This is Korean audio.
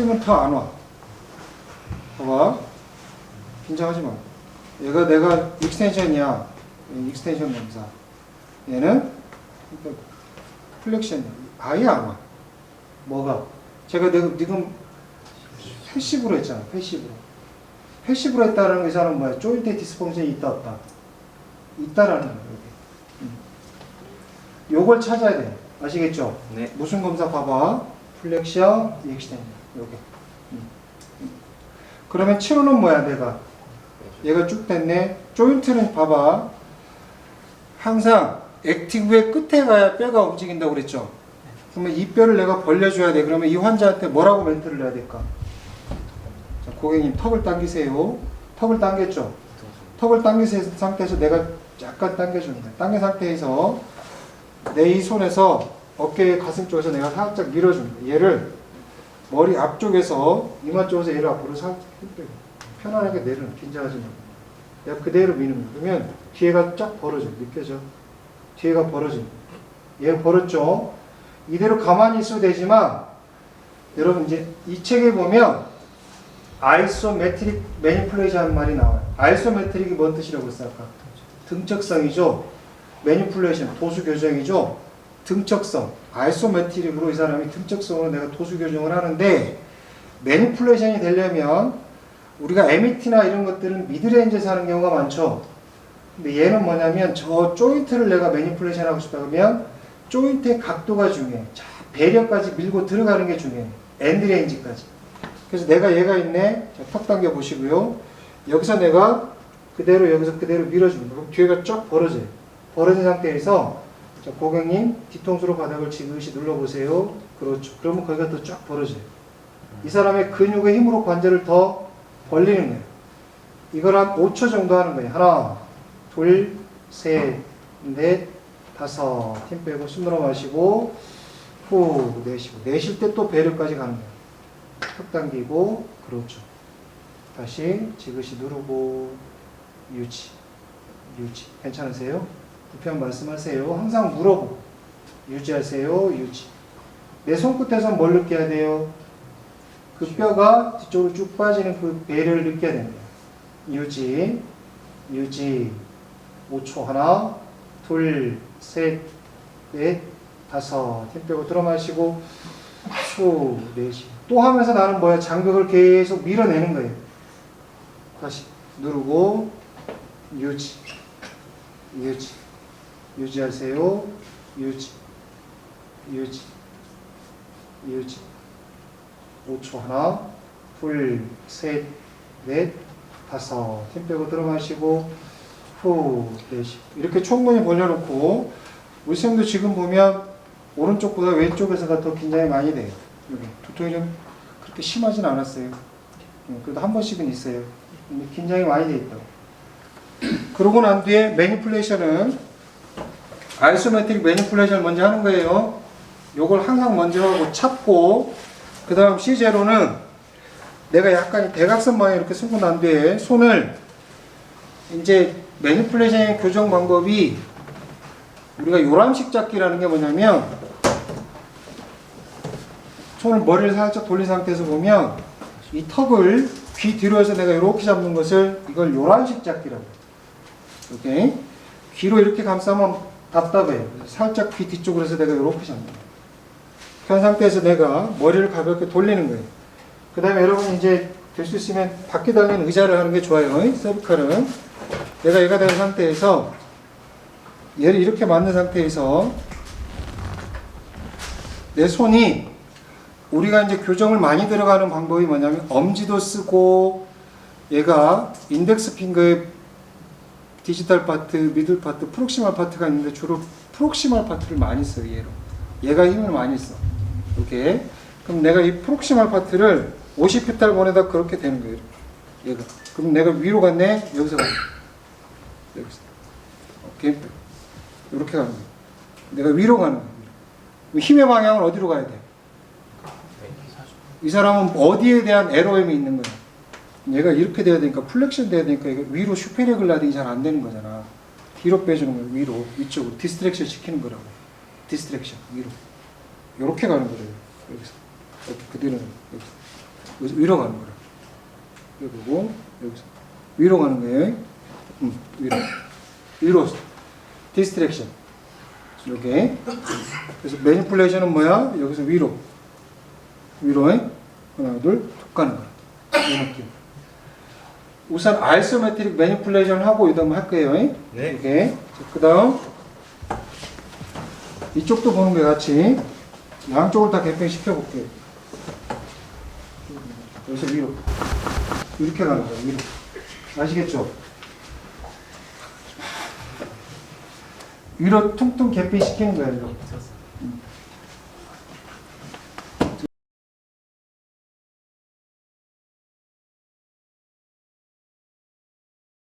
쓰면 더안 와. 봐봐. 긴장하지 마. 얘가 내가 익스텐션이야. 익스텐션 검사. 얘는 플렉션이야. 아예 안 와. 뭐가? 제가 내가 지금 패시브로 했잖아. 패시브로. 패시브로 했다는 이 사람은 뭐야? 조인트 디스펑션이 있다 없다. 있다라는 거야. 음. 요걸 찾아야 돼. 아시겠죠? 네. 무슨 검사 봐봐. 플렉션, 익스텐션. 요게. 음. 음. 그러면 치료는 뭐야, 내가? 얘가 쭉 됐네. 조인트는 봐봐. 항상 액티브의 끝에 가야 뼈가 움직인다고 그랬죠? 그러면 이 뼈를 내가 벌려줘야 돼. 그러면 이 환자한테 뭐라고 멘트를 해야 될까? 자, 고객님 턱을 당기세요. 턱을 당겼죠? 턱을 당긴 상태에서 내가 약간 당겨줍니다. 당긴 상태에서 내 이 손에서 어깨 가슴 쪽에서 내가 살짝 밀어줍니다. 얘를 머리 앞쪽에서 이마 쪽에서 얘를 앞으로 힘빼고 편안하게 내려놓 긴장하지 말고 그대로 미는 거야. 그러면 뒤에가 쫙 벌어져. 느껴져? 뒤에가 벌어져. 얘 벌었죠? 이대로 가만히 있어도 되지만 여러분 이제 이 책에 보면 아이소메트릭 매니플레이션 하는 말이 나와요. 아이소메트릭이 뭔 뜻이라고 했어요? 아까? 등적성이죠. 매니플레이션, 도수 교정이죠. 등적성. 아이소메트릭으로 이 사람이 등적성으로 내가 도수 교정을 하는데 매니플레이션이 되려면 우리가 에미티나 이런 것들은 미드레인지에서 하는 경우가 많죠. 근데 얘는 뭐냐면 저 조인트를 내가 매니플레이션 하고 싶다 그러면 조인트의 각도가 중요해. 자, 배려까지 밀고 들어가는 게 중요해. 엔드레인지까지. 그래서 내가 얘가 있네. 자, 턱 당겨 보시고요. 여기서 내가 그대로 여기서 그대로 밀어줍니다. 뒤에가 쫙 벌어져요. 벌어진 상태에서 자, 고객님 뒤통수로 바닥을 지그시 눌러보세요. 그렇죠. 그러면 거기가 또쫙 벌어져요. 이 사람의 근육의 힘으로 관절을 더 벌리는 거예요. 이걸 한 5초 정도 하는 거예요. 하나, 둘, 셋, 넷, 다섯. 힘 빼고 숨 들어 마시고 후 내쉬고 내쉴 때 또 배려까지 가는 거예요. 턱 당기고 그렇죠. 다시 지그시 누르고 유지 유지 괜찮으세요? 불편 말씀하세요. 항상 물어보고 유지하세요. 유지 내 손끝에서 뭘 느껴야 돼요? 그 뼈가 뒤쪽으로 쭉 빠지는 그 배려를 느껴야 됩니다. 유지 유지 5초 하나 둘 셋 넷 다섯 힘 빼고 들어 마시고 후 내쉬 또 하면서 나는 뭐야 장벽을 계속 밀어내는 거예요. 다시 누르고 유지 유지 유지하세요. 유지 유지 유지 5초 하나 둘 셋 넷 다섯 힘 빼고 들어 마시고 후 내쉬고 이렇게 충분히 벌려놓고 우리 쌤도 지금 보면 오른쪽보다 왼쪽에서가 더 긴장이 많이 돼요. 두통이 좀 그렇게 심하진 않았어요. 음, 그래도 한 번씩은 있어요. 긴장이 많이 돼 있다고. 그러고 난 뒤에 매니플레이션은 아이소메트릭 매니플레이션을 먼저 하는 거예요. 요걸 항상 먼저 하고 찾고 그 다음 C0는 내가 약간 이 대각선 방향 이렇게 쓰고 난 뒤에 손을 이제 매니플레이션의 교정 방법이 우리가 요람식 잡기라는 게 뭐냐면 손을 머리를 살짝 돌린 상태에서 보면 이 턱을 귀 뒤로 해서 내가 이렇게 잡는 것을 이걸 요란식 잡기라고 해요. 오케이? 귀로 이렇게 감싸면 답답해요. 살짝 귀 뒤쪽으로 해서 내가 이렇게 잡는 거예요. 그런 상태에서 내가 머리를 가볍게 돌리는 거예요. 그 다음에 여러분 이제 될 수 있으면 바퀴 달린 의자를 하는 게 좋아요. 서브칼은. 내가 얘가 된 상태에서 얘를 이렇게 맞는 상태에서 내 손이 우리가 이제 교정을 많이 들어가는 방법이 뭐냐면 엄지도 쓰고 얘가 인덱스 핑거의 디지털 파트, 미들 파트, 프록시말 파트가 있는데 주로 프록시말 파트를 많이 써요 얘로. 얘가 힘을 많이 써. 이렇게. 그럼 내가 이 프록시말 파트를 50피탈 보내다 그렇게 되는 거예요 얘가. 그럼 내가 위로 갔네 여기서 갔네. 여기서. 오케이? 이렇게 가는 거예요. 내가 위로 가는 거예요. 힘의 방향은 어디로 가야 돼? 이 사람은 어디에 대한 에러임이 있는 거야? 얘가 이렇게 돼야 되니까 플렉션 돼야 되니까 이거 위로 슈페리어 글라딩이 잘 안 되는 거잖아. 뒤로 빼주는 거야. 위로 위쪽으로 디스트랙션 시키는 거라고. 디스트랙션 위로. 이렇게 가는 거예요. 여기서 이렇게 그대로 여기서 위로 가는 거라. 보고 여기서 위로 가는 거예요. 음, 위로. 위로. 디스트랙션. 이렇게. 그래서 매니플레이션은 뭐야? 여기서 위로. 위로. 에 하나, 둘, 툭 가는 거야. 이 느낌. 우선 아이소메트릭 매니플레이션 하고 이 다음 할 거예요. 에? 네. 이렇게. 그 다음 이쪽도 보는 게 같이 양쪽을 다 개평 시켜 볼게요. 여기서 위로. 이렇게 가는 거예요. 위로. 아시겠죠? 위로 퉁퉁 개평 시키는 거예요. 이렇게.